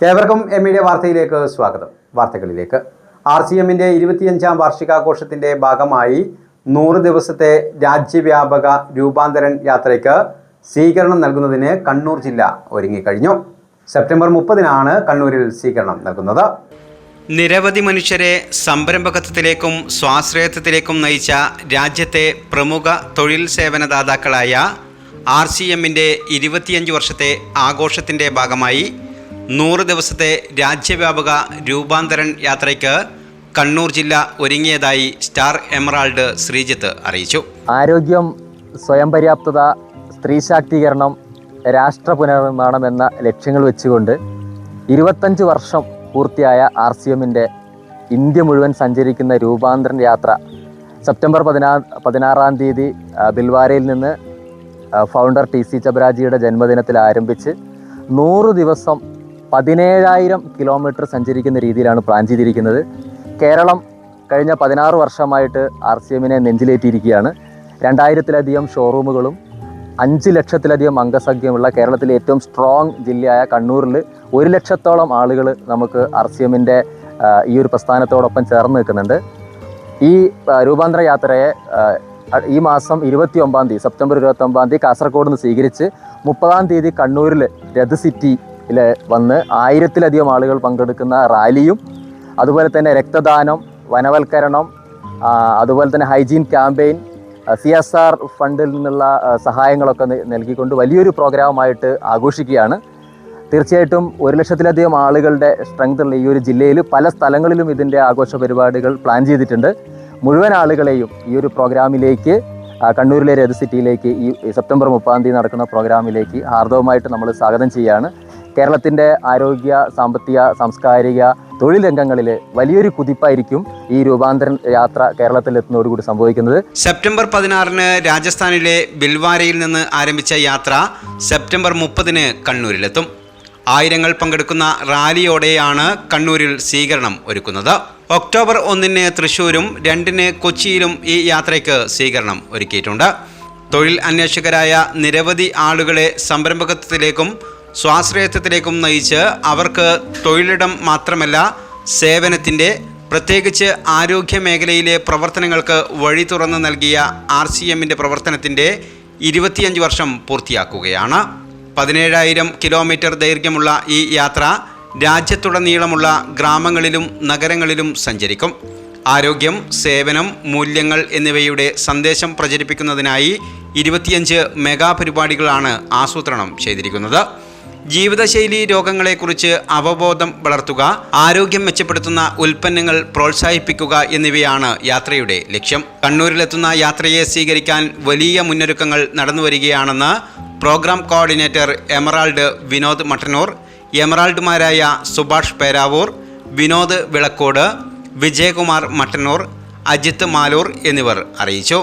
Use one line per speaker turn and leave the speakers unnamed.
ഏവർക്കും M media വാർത്തയിലേക്ക് സ്വാഗതം. വാർത്തകളിലേക്ക്. ആർ സി എമ്മിന്റെ ഇരുപത്തിയഞ്ചാം വാർഷികാഘോഷത്തിന്റെ ഭാഗമായി നൂറ് ദിവസത്തെ രാജ്യവ്യാപക രൂപാന്തരൻ യാത്രയ്ക്ക് സ്വീകരണം നൽകുന്നതിന് കണ്ണൂർ ജില്ല ഒരുങ്ങിക്കഴിഞ്ഞു. സെപ്റ്റംബർ മുപ്പതിനാണ് കണ്ണൂരിൽ സ്വീകരണം നൽകുന്നത്.
നിരവധി മനുഷ്യരെ സംരംഭകത്വത്തിലേക്കും സ്വാശ്രയത്വത്തിലേക്കും നയിച്ച രാജ്യത്തെ പ്രമുഖ തൊഴിൽ സേവനദാതാക്കളായ ആർ സി എമ്മിന്റെ ഇരുപത്തിയഞ്ച് വർഷത്തെ ആഘോഷത്തിന്റെ ഭാഗമായി നൂറ് ദിവസത്തെ രാജ്യവ്യാപക രൂപാന്തരൻ യാത്രയ്ക്ക് കണ്ണൂർ ജില്ല ഒരുങ്ങിയതായി സ്റ്റാർ എമറാൾഡ് ശ്രീജിത്ത് അറിയിച്ചു.
ആരോഗ്യം സ്വയം പര്യാപ്തത സ്ത്രീ ശാക്തീകരണം രാഷ്ട്ര പുനർനിർമ്മാണം എന്ന ലക്ഷ്യങ്ങൾ വെച്ചുകൊണ്ട് ഇരുപത്തഞ്ച് വർഷം പൂർത്തിയായ ആർ സി എമ്മിന്റെ ഇന്ത്യ മുഴുവൻ സഞ്ചരിക്കുന്ന രൂപാന്തരൻ യാത്ര സെപ്റ്റംബർ പതിനാ പതിനാറാം തീയതി ബിൽവാരയിൽ നിന്ന് ഫൗണ്ടർ ടി സി ചബരാജിയുടെ ജന്മദിനത്തിൽ ആരംഭിച്ച് നൂറ് ദിവസം പതിനേഴായിരം കിലോമീറ്റർ സഞ്ചരിക്കുന്ന രീതിയിലാണ് പ്ലാൻ ചെയ്തിരിക്കുന്നത്. കേരളം കഴിഞ്ഞ പതിനാറ് വർഷമായിട്ട് ആർ സി എമ്മിനെ നെഞ്ചിലേറ്റിയിരിക്കുകയാണ്. രണ്ടായിരത്തിലധികം ഷോറൂമുകളും അഞ്ച് ലക്ഷത്തിലധികം അംഗസംഖ്യമുള്ള കേരളത്തിലെ ഏറ്റവും സ്ട്രോങ് ജില്ലയായ കണ്ണൂരിൽ ഒരു ലക്ഷത്തോളം ആളുകൾ നമുക്ക് ആർ സി എമ്മിന്റെ ഈ ഒരു പ്രസ്ഥാനത്തോടൊപ്പം ചേർന്ന് നിൽക്കുന്നുണ്ട്. ഈ രൂപാന്തര യാത്രയെ ഈ മാസം ഇരുപത്തി ഒമ്പതാം തീയതി സെപ്റ്റംബർ ഇരുപത്തി ഒമ്പതാം തീയതി കാസർഗോഡ് നിന്ന് സ്വീകരിച്ച് മുപ്പതാം തീയതി കണ്ണൂരിൽ രഥ് സിറ്റിയിൽ വന്ന് ആയിരത്തിലധികം ആളുകൾ പങ്കെടുക്കുന്ന റാലിയും അതുപോലെ തന്നെ രക്തദാനം വനവൽക്കരണം അതുപോലെ തന്നെ hygiene campaign C S R ഫണ്ടിൽ നിന്നുള്ള സഹായങ്ങളൊക്കെ നൽകിക്കൊണ്ട് വലിയൊരു പ്രോഗ്രാമായിട്ട് ആഘോഷിക്കുകയാണ്. തീർച്ചയായിട്ടും ഒരു ലക്ഷത്തിലധികം ആളുകളുടെ സ്ട്രെങ്ത് ഉള്ള ഈ ഒരു ജില്ലയിൽ പല സ്ഥലങ്ങളിലും ഇതിന്റെ ആഘോഷ പരിപാടികൾ പ്ലാൻ ചെയ്തിട്ടുണ്ട്. മുഴുവൻ ആളുകളെയും ഈ ഒരു പ്രോഗ്രാമിലേക്ക് കണ്ണൂരിലെ രഥ സിറ്റിയിലേക്ക് ഈ സെപ്റ്റംബർ മുപ്പതാം തീയതി നടക്കുന്ന പ്രോഗ്രാമിലേക്ക് ഹാർദവമായിട്ട് നമ്മൾ സ്വാഗതം ചെയ്യുകയാണ്. കേരളത്തിന്റെ ആരോഗ്യ സാമ്പത്തിക സാംസ്കാരിക തൊഴിൽ രംഗങ്ങളിൽ വലിയൊരു കുതിപ്പായിരിക്കും ഈ രൂപാന്തരൻ യാത്ര കേരളത്തിൽ കേരളത്തിലെത്തുന്നതോടുകൂടി സംഭവിക്കുന്നത്.
സെപ്റ്റംബർ പതിനാറിന് രാജസ്ഥാനിലെ ബിൽവാരയിൽ നിന്ന് ആരംഭിച്ച യാത്ര സെപ്റ്റംബർ മുപ്പതിന് കണ്ണൂരിലെത്തും. ആയിരങ്ങൾ പങ്കെടുക്കുന്ന റാലിയോടെയാണ് കണ്ണൂരിൽ സ്വീകരണം ഒരുക്കുന്നത്. ഒക്ടോബർ ഒന്നിന് തൃശൂരും രണ്ടിന് കൊച്ചിയിലും ഈ യാത്രയ്ക്ക് സ്വീകരണം ഒരുക്കിയിട്ടുണ്ട്. തൊഴിൽ അന്വേഷകരായ നിരവധി ആളുകളെ സംരംഭകത്വത്തിലേക്കും സ്വാശ്രയത്വത്തിലേക്കും നയിച്ച് അവർക്ക് തൊഴിലിടം മാത്രമല്ല സേവനത്തിന്റെ പ്രത്യേകിച്ച് ആരോഗ്യ മേഖലയിലെ പ്രവർത്തനങ്ങൾക്ക് വഴി തുറന്നു നൽകിയ ആർ സി എമ്മിന്റെ പ്രവർത്തനത്തിന്റെ ഇരുപത്തിയഞ്ച് വർഷം പൂർത്തിയാക്കുകയാണ്. പതിനേഴായിരം കിലോമീറ്റർ ദൈർഘ്യമുള്ള ഈ യാത്ര രാജ്യത്തുടനീളമുള്ള ഗ്രാമങ്ങളിലും നഗരങ്ങളിലും സഞ്ചരിക്കും. ആരോഗ്യം സേവനം മൂല്യങ്ങൾ എന്നിവയുടെ സന്ദേശം പ്രചരിപ്പിക്കുന്നതിനായി ഇരുപത്തിയഞ്ച് മെഗാ പരിപാടികളാണ് ആസൂത്രണം ചെയ്തിരിക്കുന്നത്. ജീവിതശൈലി രോഗങ്ങളെക്കുറിച്ച് അവബോധം വളർത്തുക ആരോഗ്യം മെച്ചപ്പെടുത്തുന്ന ഉൽപ്പന്നങ്ങൾ പ്രോത്സാഹിപ്പിക്കുക എന്നിവയാണ് യാത്രയുടെ ലക്ഷ്യം. കണ്ണൂരിലെത്തുന്ന യാത്രയെ സ്വീകരിക്കാൻ വലിയ മുന്നൊരുക്കങ്ങൾ നടന്നുവരികയാണെന്ന് program coordinator emerald Vinod Mattannur എമറാൾഡുമാരായ Subhash Peravoor Vinod Vilakkode Vijayakumar Mattannur Ajith Maloor എന്നിവർ അറിയിച്ചു.